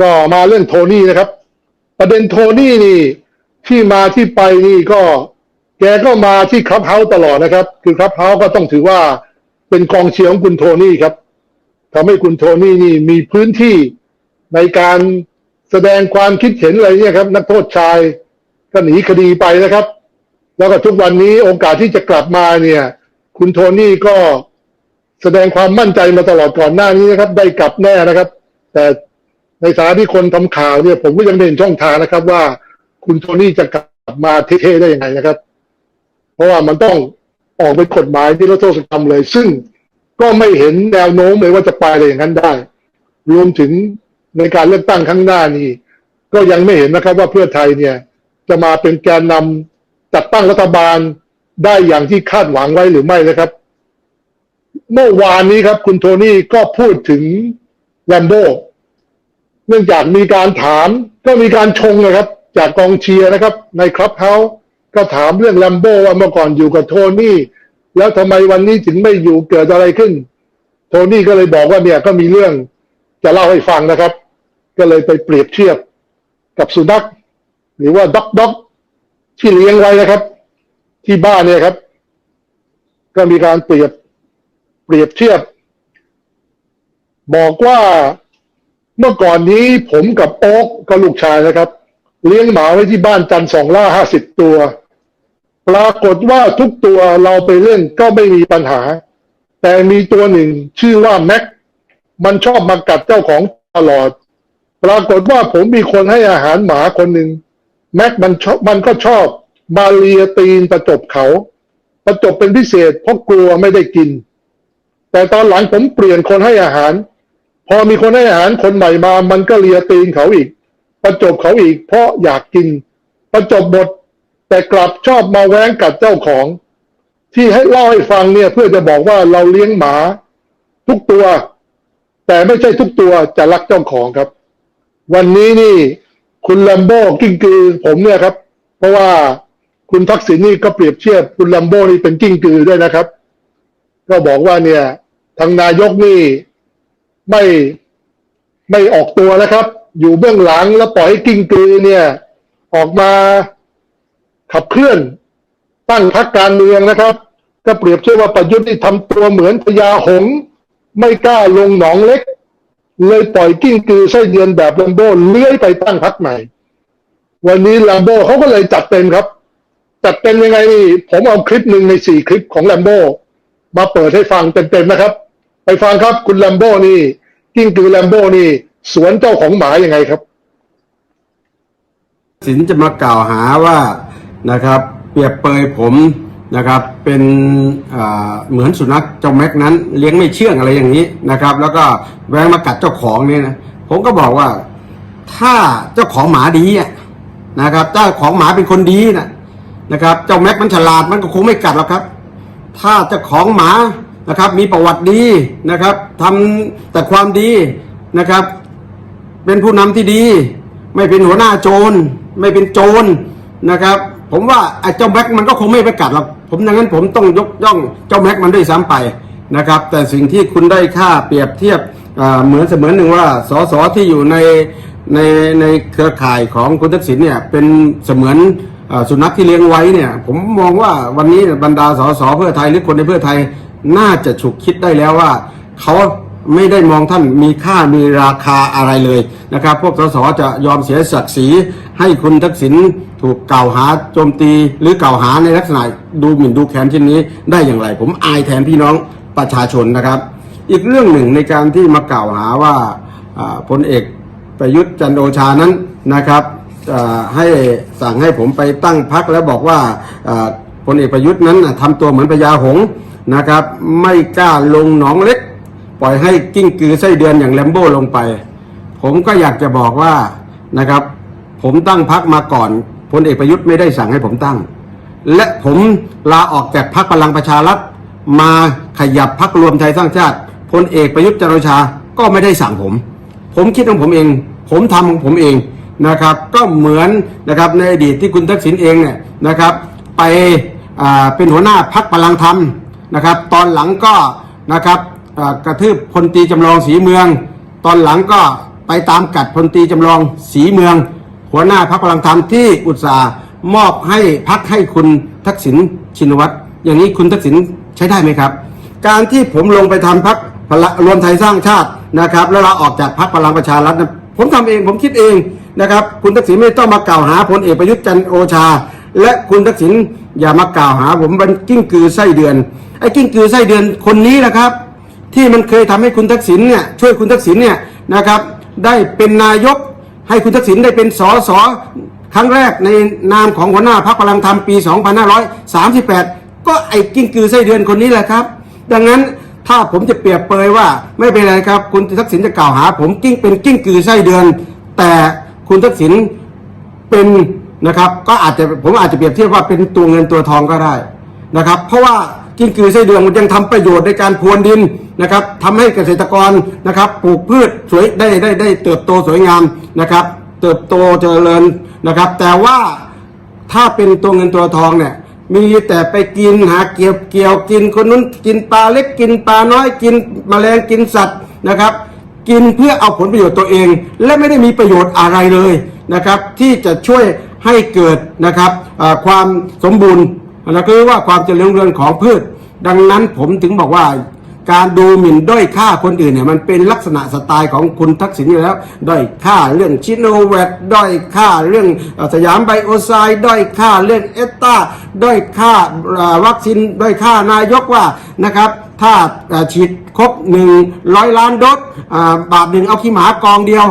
ก็มาเรื่องโทนี่นะครับ ประเด็นโทนี่นี่ที่มาที่ไปนี่ก็ แกก็มาที่ครับเฮาตลอดนะครับ คือครับเฮาก็ต้องถือว่าเป็นกองเชียร์ของคุณโทนี่ครับทำให้คุณโทนี่นี่มีพื้นที่ในการแสดงความคิดเห็นอะไรเนี่ยครับ นักโทษชายก็หนีคดีไปนะครับ แล้วก็ทุกวันนี้โอกาสที่จะกลับมาเนี่ย คุณโทนี่ก็แสดงความมั่นใจมาตลอดก่อนหน้านี้นะครับ ได้กลับแน่นะครับ แต่ ในฐานะที่คนทำข่าวเนี่ยผมก็ยังเห็นช่องทางนะครับ ว่าคุณโทนี่จะกลับมาเท่ๆได้ยังไงนะครับ เพราะว่ามันต้องออกเป็นกฎหมายที่รัฐโทษกรรมเลย ซึ่งก็ไม่เห็นแนวโน้มเลยว่าจะไปอะไรอย่างนั้นได้ รวมถึงในการเลือกตั้งครั้งหน้านี้ ก็ยังไม่เห็นนะครับว่าเพื่อไทยเนี่ย จะมาเป็นแกนนำจัดตั้งรัฐบาลได้อย่างที่คาดหวังไว้หรือไม่นะครับ เมื่อวานนี้ครับ คุณโทนี่ก็พูดถึงแลมโบ เนื่องจากมีการถามก็มีการชงนะครับ จากกองเชียร์นะครับ ในครับเฮาก็ถามเรื่องแลมโบว่าเมื่อก่อนอยู่กับโทนี่ แล้วทำไมวันนี้ถึงไม่อยู่เกิดอะไรขึ้น โทนี่ก็เลยบอกว่าเนี่ยก็มีเรื่องจะเล่าให้ฟังนะครับ ก็เลยไปเปรียบเทียบกับสุนัขหรือว่าด็อกด็อกที่เลี้ยงไว้นะครับ ที่บ้านเนี่ยครับ ก็มีการเปรียบเปรียบเทียบ บอกว่า เมื่อก่อนนี้ผมกับโอ๊กก็ลูกชายนะครับ เลี้ยงหมาไว้ที่บ้านจันสองล่าห้าสิบตัว ปรากฏว่าทุกตัวเราไปเล่นก็ไม่มีปัญหา แต่มีตัวหนึ่งชื่อว่าแม็กมันชอบมากัดเจ้าของตลอด ปรากฏว่าผมมีคนให้อาหารหมาคนหนึ่งแม็กมันชอบมันก็ชอบมาเลียตีนประจบเขา ประจบเป็นพิเศษเพราะกลัวไม่ได้กิน แต่ตอนหลังผมเปลี่ยนคนให้อาหาร พอมีคนให้อาหารคนใหม่มา มันก็เลียตีนเขาอีก ประจบเขาอีก เพราะอยากกิน ประจบหมด แต่กลับชอบมาแว้งกัดเจ้าของ ที่ให้เล่าให้ฟังเนี่ย เพื่อจะบอกว่าเราเลี้ยงหมา ทุกตัว แต่ไม่ใช่ทุกตัวจะรักเจ้าของครับ วันนี้นี่ คุณลัมโบกิ้งกือ ผมเนี่ยครับ เพราะว่าคุณทักษิณนี่ก็เปรียบเทียบคุณลัมโบนี่เป็นกิ้งกือด้วยนะครับ ก็บอกว่าเนี่ย ทางนายกนี่ ไม่ไม่ออกตัวนะครับ อยู่เบื้องหลังแล้วปล่อยให้กิ้งกือเนี่ย ออกมาขับเคลื่อนตั้งพรรคการเมืองนะครับ ก็เปรียบเทียบว่าประยุทธ์นี่ทำตัวเหมือนพญาหง ไม่กล้าลงหนองเล็ก เลยปล่อยกิ้งกือไส้เดือนแบบลัมโบเลื้อยไปตั้งพรรคใหม่ วันนี้ลัมโบเขาก็เลยจัดเต็มครับ จัดเต็มยังไง ผมเอาคลิปหนึ่งในสี่คลิปของลัมโบมาเปิดให้ฟังเต็มๆนะครับ ไปฟังครับคุณแลมโบนี่กิ้งกือแลมโบนี่ สวนเจ้าของหมายังไงครับ สินจะมากล่าวหาว่านะครับ เปรียบเปยผมนะครับ เป็นอ่าเหมือนสุนัขเจ้าแม็กนั้น เลี้ยงไม่เชื่องอะไรอย่างนี้นะครับ แล้วก็แวงมากัดเจ้าของเนี่ยนะผมก็บอกว่าถ้าเจ้าของหมาดีอะนะครับ เจ้าของหมาเป็นคนดีนะนะครับ เจ้าแม็กมันฉลาดมันก็คงไม่กัดหรอกครับ ถ้าเจ้าของหมา นะครับ มีประวัติดีนะครับทำแต่ความดีนะครับ เป็นผู้นำที่ดี ไม่เป็นหัวหน้าโจร ไม่เป็นโจรนะครับ ผมว่าไอ้เจ้าแม็กมันก็คงไม่ไปกัดหรอกผมดังนั้นผมต้องยกย่องเจ้าแม็กมันด้วยซ้ำไปนะครับ แต่สิ่งที่คุณได้ค่าเปรียบเทียบเหมือนเสมือนหนึ่งว่าสสที่อยู่ในในในเครือข่ายของคุณทักษิณเนี่ยเป็นเสมือนอสุนัขที่เลี้ยงไว้เนี่ย ผมมองว่าวันนี้บรรดาสสเพื่อไทยหรือคนในเพื่อไทย น่าจะฉุกคิดได้แล้วว่าเขาไม่ได้มองท่านมีค่ามีราคาอะไรเลยนะครับ พวกสสจะยอมเสียศักดิ์ศรีให้คุณทักษิณถูกกล่าวหาโจมตีหรือกล่าวหาในลักษณะดูหมิ่นดูแคลนเช่นนี้ได้อย่างไร ผมอายแทนพี่น้องประชาชนนะครับ อีกเรื่องหนึ่งในการที่มากล่าวหาว่าพลเอกประยุทธ์จันทร์โอชานั้นนะครับให้สั่งให้ผมไปตั้งพักแล้วบอกว่าพลเอกประยุทธ์นั้นน่ะทำตัวเหมือนพญาหงส์ นะครับ ไม่กล้าลงหนองเล็ก ปล่อยให้กิ้งกือไส้เดือนอย่างแลมโบ้ลงไป ผมก็อยากจะบอกว่านะครับ ผมตั้งพักมาก่อนพลเอกประยุทธ์ไม่ได้สั่งให้ผมตั้ง และผมลาออกจากพักพลังประชารัฐมาขยับพักรวมไทยสร้างชาติพลเอกประยุทธ์จันโอชาก็ไม่ได้สั่งผม ผมคิดของผมเอง ผมทำของผมเองนะครับ ก็เหมือนนะครับในอดีตที่คุณทักษิณเองเนี่ยนะครับ ไปเป็นหัวหน้าพักพลังธรรม นะครับ ตอนหลังก็นะครับกระทืบพลตีจำลองศรีเมือง ตอนหลังก็ไปตามกัดพลตีจำลองสีเมือง หัวหน้าพักพลังธรรมที่อุตสาห์มอบให้พักให้คุณทักษิณชินวัตรอย่างนี้คุณทักษิณใช้ได้ไหมครับ การที่ผมลงไปทำพักรวมไทยสร้างชาตินะครับ แล้วเราออกจากพักพลังประชารัฐผมทำเองผมคิดเองนะครับ คุณทักษิณไม่ต้องมากล่าวหาพลเอกประยุทธ์จันโอชา และคุณทักษิณอย่ามากล่าวหา ผมเป็นกิ้งกือไส้เดือน ไอ้กิ้งกือไส้เดือนคนนี้แหละครับ ที่มันเคยทำให้คุณทักษิณเนี่ยช่วยคุณทักษิณเนี่ยนะครับ ได้เป็นนายกให้คุณทักษิณได้เป็นสอสอครั้งแรกในนามของหัวหน้าพรรคพลังธรรมปี 2538 ก็ไอ้กิ้งกือไส้เดือนคนนี้แหละครับ ดังนั้นถ้าผมจะเปรียบเปรยว่าไม่เป็นไรครับ คุณทักษิณจะกล่าวหา ผมกิ้งเป็นกิ้งกือไส้เดือน แต่คุณทักษิณเป็นนะครับ ก็อาจจะผมอาจจะเปรียบเทียบว่าเป็นตัวเงินตัวทองก็ได้นะครับ เพราะว่า กิ้งกือไส้เดือนมันยังทำประโยชน์ในการพรวนดินนะครับทำให้เกษตรกรนะครับปลูกพืชสวยได้ได้ได้เติบโตสวยงามนะครับ เติบโตเจริญนะครับ แต่ว่าถ้าเป็นตัวเงินตัวทองเนี่ยมีแต่ไปกินหาเกี่ยวเกี่ยวกินคนนู้นกินปลาเล็กกินปลาน้อยกินแมลงกินสัตว์นะครับ กินเพื่อเอาผลประโยชน์ตัวเอง และไม่ได้มีประโยชน์อะไรเลยนะครับ ที่จะช่วยให้เกิดนะครับความสมบูรณ์ นะคือว่าความเจริญเรืองของพืช ดังนั้นผมถึงบอกว่าการดูหมิ่นด้อยค่าคนอื่นเนี่ยมันเป็นลักษณะสไตล์ของคุณทักษิณอยู่แล้ว ด้อยค่าเรื่องชิโนแวคด้อยค่าเรื่องสยามไบโอไซด์ด้อยค่าเรื่องเอสตาด้อยค่าวัคซีนด้อยค่านายกว่านะครับ ถ้าฉีดครบหนึ่งร้อยล้านโดสบาทหนึ่งเอาขี้หมากองเดียว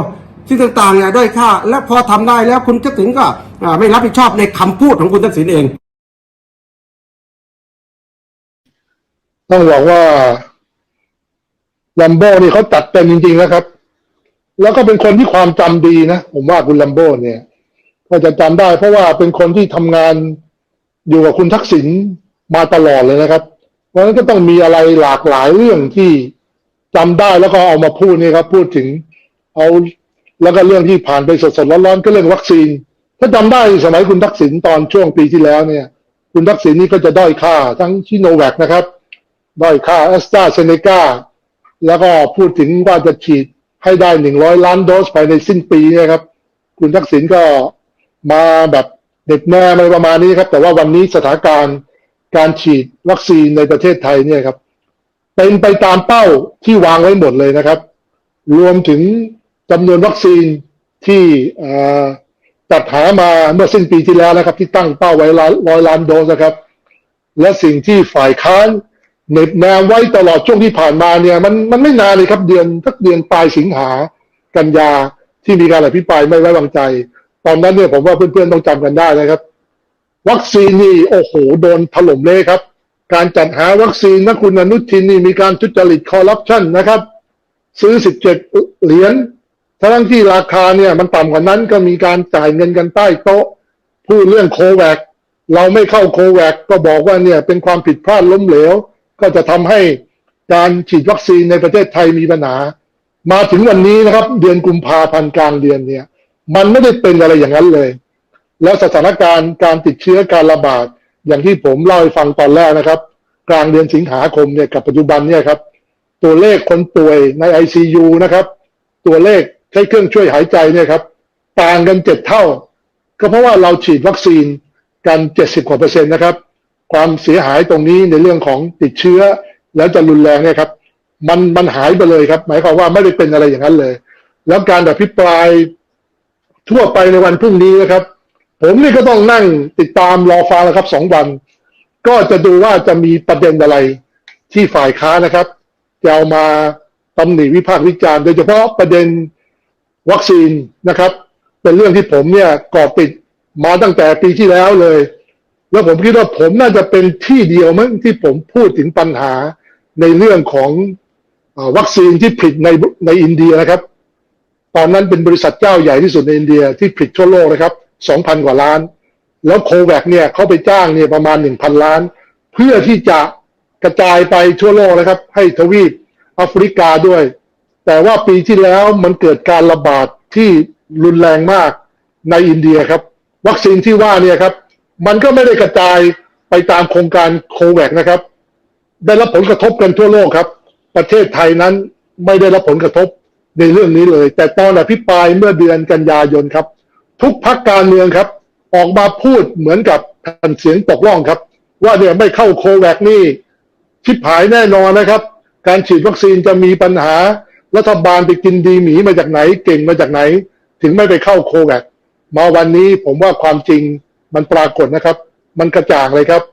ซึ่งต่างๆเนี่ยด้อยค่า และพอทำได้แล้วคุณทักษิณก็ไม่รับผิดชอบในคำพูดของคุณทักษิณเอง ต้องบอกว่าลัมโบ้นี่เขาจัดเต็มจริงๆนะครับ แล้วก็เป็นคนที่ความจำดีนะ ผมว่าคุณลัมโบ้เนี่ยก็จะจำได้เพราะว่าเป็นคนที่ทำงานอยู่กับคุณทักษิณมาตลอดเลยนะครับ เพราะฉะนั้นก็ต้องมีอะไรหลากหลายเรื่องที่จำได้แล้วก็เอามาพูดนี่ครับพูดถึงเอาแล้วก็เรื่องที่ผ่านไปสดๆร้อนๆก็เรื่องวัคซีน ถ้าจำได้สมัยคุณทักษิณตอนช่วงปีที่แล้วเนี่ย คุณทักษิณนี่ก็จะด้อยค่าทั้งชิโนแวคนะครับ ด้อยค่าแอสตราเซเนกาแล้วก็พูดถึงว่าจะฉีดให้ได้หนึ่งร้อยล้านโดสภายในสิ้นปีเนะครับ คุณทักษิณก็มาแบบเด็ดแน่อะไรประมาณนี้ครับ แต่ว่าวันนี้สถานการณ์การฉีดวัคซีนในประเทศไทยเนี่ยครับ เป็นไปตามเป้าที่วางไว้หมดเลยนะครับ รวมถึงจำนวนวัคซีนที่เอ่อจัดหามาเมื่อสิ้นปีที่แล้วนะครับ ที่ตั้งเป้าไว้ร้อยล้านโดสนะครับ และสิ่งที่ฝ่ายค้าน เน็บแนมไว้ตลอดช่วงที่ผ่านมาเนี่ย มันมันไม่นานเลยครับเดือนสักเดือนปลายสิงหากันยาที่มีการอภิปรายไม่ไว้วางใจ ตอนนั้นเนี่ยผมว่าเพื่อนๆต้องจำกันได้นะครับ วัคซีนนี่โอ้โหโดนถล่มเลยครับ การจัดหาวัคซีนนะคุณอนุทินนี่มีการทุจริตคอร์รัปชันนะครับ ซื้อ17เหรียญทั้งที่ราคาเนี่ยมันต่ำกว่านั้นก็มีการจ่ายเงินกันใต้โต๊ะพูดเรื่องโควิดเราไม่เข้าโควิดก็บอกว่าเนี่ยเป็นความผิดพลาดล้มเหลว ก็จะทำให้การฉีดวัคซีนในประเทศไทยมีปัญหา มาถึงวันนี้นะครับ เดือนกุมภาพันธ์กลางเดือนเนี่ย มันไม่ได้เป็นอะไรอย่างนั้นเลย แล้วสถานการณ์การติดเชื้อการระบาดอย่างที่ผมเล่าให้ฟังตอนแรกนะครับ กลางเดือนสิงหาคมเนี่ยกับปัจจุบันเนี่ยครับ ตัวเลขคนป่วยใน ICU นะครับ ตัวเลขใช้เครื่องช่วยหายใจเนี่ยครับ ต่างกันเจ็ดเท่า ก็เพราะว่าเราฉีดวัคซีนกันเจ็ดสิบกว่าเปอร์เซ็นต์นะครับ ความเสียหายตรงนี้ในเรื่องของติดเชื้อ แล้วจะรุนแรงเนี่ยครับ มันมันหายไปเลยครับ หมายความว่าไม่ได้เป็นอะไรอย่างนั้นเลย แล้วการอภิปรายทั่วไปในวันพรุ่งนี้นะครับ ผมนี่ก็ต้องนั่งติดตามรอฟังแล้วครับสองวัน ก็จะดูว่าจะมีประเด็นอะไรที่ฝ่ายค้านนะครับจะเอามาตำหนิวิพากษ์วิจารณ์โดยเฉพาะประเด็นวัคซีนนะครับ เป็นเรื่องที่ผมเนี่ยก่อติดมาตั้งแต่ปีที่แล้วเลย แล้วผมคิดว่าผมน่าจะเป็นที่เดียวมั้งที่ผมพูดถึงปัญหาในเรื่องของอวัคซีนที่ผลิตในในอินเดียนะครับ ตอนนั้นเป็นบริษัทเจ้าใหญ่ที่สุดในอินเดียที่ผลิตทั่วโลกนะครับ2,000กว่าล้าน แล้วโคแวคเนี่ยเขาไปจ้างเนี่ยประมาณ1,000ล้าน เพื่อที่จะกระจายไปทั่วโลกนะครับ ให้ทวีปแอฟริกาด้วย แต่ว่าปีที่แล้วมันเกิดการระบาดที่รุนแรงมากในอินเดียครับ วัคซีนที่ว่าเนี่ยครับ มันก็ไม่ได้กระจายไปตามโครงการโคแวคนะครับ ได้รับผลกระทบกันทั่วโลกครับ ประเทศไทยนั้นไม่ได้รับผลกระทบในเรื่องนี้เลย แต่ตอนอภิปรายเมื่อเดือนกันยายนครับ ทุกพักการเมืองครับ ออกมาพูดเหมือนกับแผ่นเสียงตกล่องครับ ว่าเนี่ยไม่เข้าโคแวคนี่ชิบหายแน่นอนนะครับ การฉีดวัคซีนจะมีปัญหารัฐบาลไปกินดีหมีมาจากไหนเก่งมาจากไหน ถึงไม่ไปเข้าโคแวคมาวันนี้ผมว่าความจริง มันปรากฏนะครับ มันกระจ่างเลยครับ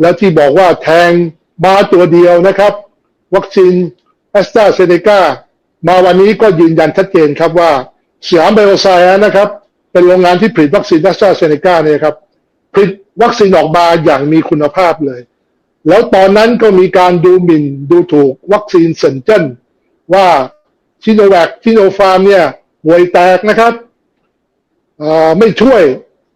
แล้วที่บอกว่าแทงมาตัวเดียวนะครับ วัคซีนแอสตราเซเนกามาวันนี้ก็ยืนยันชัดเจนครับว่าสยามไบโอไซน์นะครับ เป็นโรงงานที่ผลิตวัคซีนแอสตราเซเนกาเนี่ยครับผลิตวัคซีนออกมาอย่างมีคุณภาพเลย แล้วตอนนั้นก็มีการดูหมิ่นดูถูกวัคซีนเซนเจนว่าชิโนแวคชิโนฟาร์มเนี่ยห่วยแตกนะครับไม่ช่วย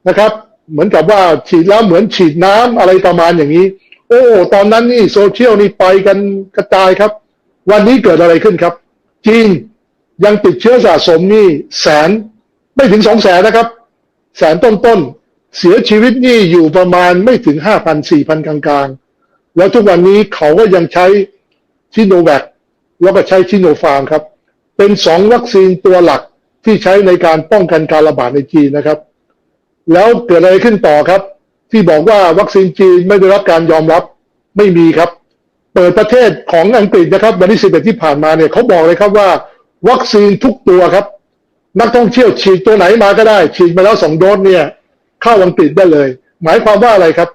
นะครับ เหมือนกับว่าฉีดแล้วเหมือนฉีดน้ำอะไรประมาณอย่างนี้ โอ้ ตอนนั้นนี่โซเชียลนี่ไปกันกระจายครับ วันนี้เกิดอะไรขึ้นครับ จีนยังติดเชื้อสะสมนี่แสนไม่ถึงสองแสนนะครับ แสนต้นๆเสียชีวิตนี่อยู่ประมาณไม่ถึงห้าพันสี่พันกลางๆ แล้วทุกวันนี้เขาก็ยังใช้ชิโนแวคแล้วก็ใช้ชิโนฟาร์มครับ เป็นสองวัคซีนตัวหลักที่ใช้ในการป้องกันการระบาดในจีนนะครับ แล้วเกิดอะไรขึ้นต่อครับ ที่บอกว่าวัคซีนจีนไม่ได้รับการยอมรับไม่มีครับ เปิดประเทศของอังกฤษนะครับวันที่11ที่ผ่านมาเนี่ยเขาบอกเลยครับว่า วัคซีนทุกตัวครับ นักท่องเที่ยวฉีดตัวไหนมาก็ได้ ฉีดมาแล้วสองโดสเนี่ย เข้าอังกฤษได้เลย หมายความว่าอะไรครับ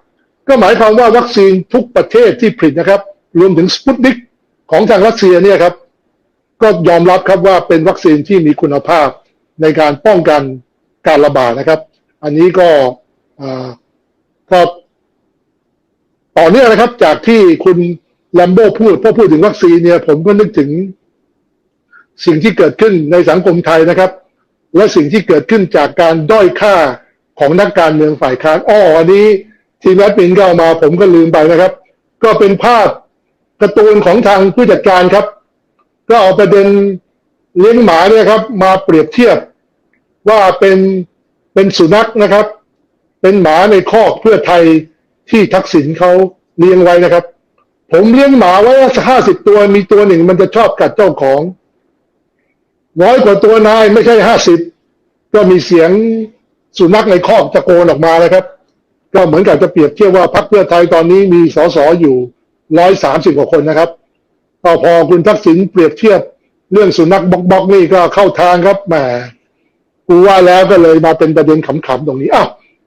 ก็หมายความว่าวัคซีนทุกประเทศที่ผลิตนะครับ รวมถึงสปุตนิกของทางรัสเซียเนี่ยครับ ก็ยอมรับครับว่าเป็นวัคซีนที่มีคุณภาพในการป้องกันการระบาดนะครับ อันนี้ก็ก็ต่อเนื่องนะครับ จากที่คุณแลมโบ้พูดพอพูดถึงวัคซีนเนี่ย ผมก็นึกถึงสิ่งที่เกิดขึ้นในสังคมไทยนะครับ และสิ่งที่เกิดขึ้นจากการด้อยค่าของนักการเมืองฝ่ายค้านอ้ออันนี้ ทีมแอดมินก็เอามา ผมก็ลืมไปนะครับ ก็เป็นภาพการ์ตูนของทางผู้จัดการครับ ก็เอาประเด็นเลี้ยงหมาเนี่ยครับ มาเปรียบเทียบว่าเป็น เป็นสุนัขนะครับ เป็นหมาในคอกเพื่อไทยที่ทักษิณเขาเลี้ยงไว้นะครับ ผมเลี้ยงหมาไว้ห้าสิบตัวมีตัวหนึ่งมันจะชอบกัดเจ้าของร้อยกว่าตัวนายไม่ใช่ห้าสิบก็มีเสียงสุนัขในคอกตะโกนออกมานะครับ ก็เหมือนกับจะเปรียบเทียบว่าพรรคเพื่อไทยตอนนี้มีสสอยู่ร้อยสามสิบกว่าคนนะครับพอคุณทักษิณเปรียบเทียบเรื่องสุนัขบอกบอกนี่ก็เข้าทางครับแหม กูว่าแล้วก็เลยมาเป็นประเด็นขำๆตรงนี้อ้าว